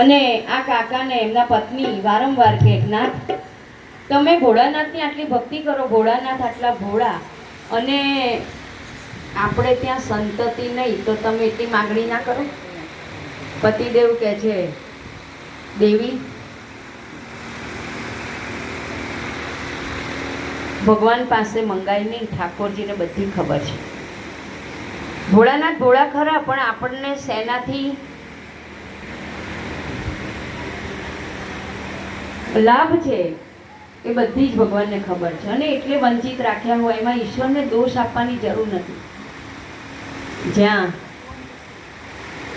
અને આ કાકાને એમના પત્ની વારંવાર કે નાથ તમે ભોળાનાથની આટલી ભક્તિ કરો, ભોળાનાથ આટલા ભોળા અને આપણે ત્યાં સંતતિ નહીં, તો તમે એટલી માગણી ના કરો. પતિદેવ કહે છે, દેવી, ભગવાન પાસે મંગાઈ નહીં, ઠાકોરજીને બધી ખબર છે. ભોળાનાથ ભોળા ખરા, પણ આપણને શેનાથી લાભ છે એ બધી જ ભગવાનને ખબર છે. અને એટલે વંચિત રાખ્યા હોય એમાં ઈશ્વરને દોષ આપવાની જરૂર નથી. જ્યાં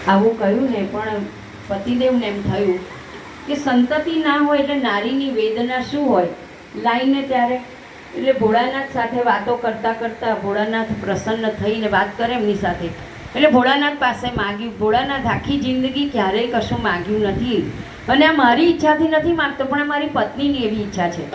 આવું કહ્યું ને, પણ પતિદેવને એમ થયું કે સંતતિ ના હોય એટલે નારીની વેદના શું હોય? લાઈને ત્યારે એટલે ભોળાનાથ સાથે વાતો કરતા કરતા ભોળાનાથ પ્રસન્ન થઈને વાત કરે એમની સાથે. એટલે ભોળાનાથ પાસે માગ્યું. ભોળાનાથ આખી જિંદગી ક્યારેય કશું માગ્યું નથી. અને મારી ઈચ્છાથી નથી માગતો પણ મારી પત્નીની એવી ઈચ્છા છે.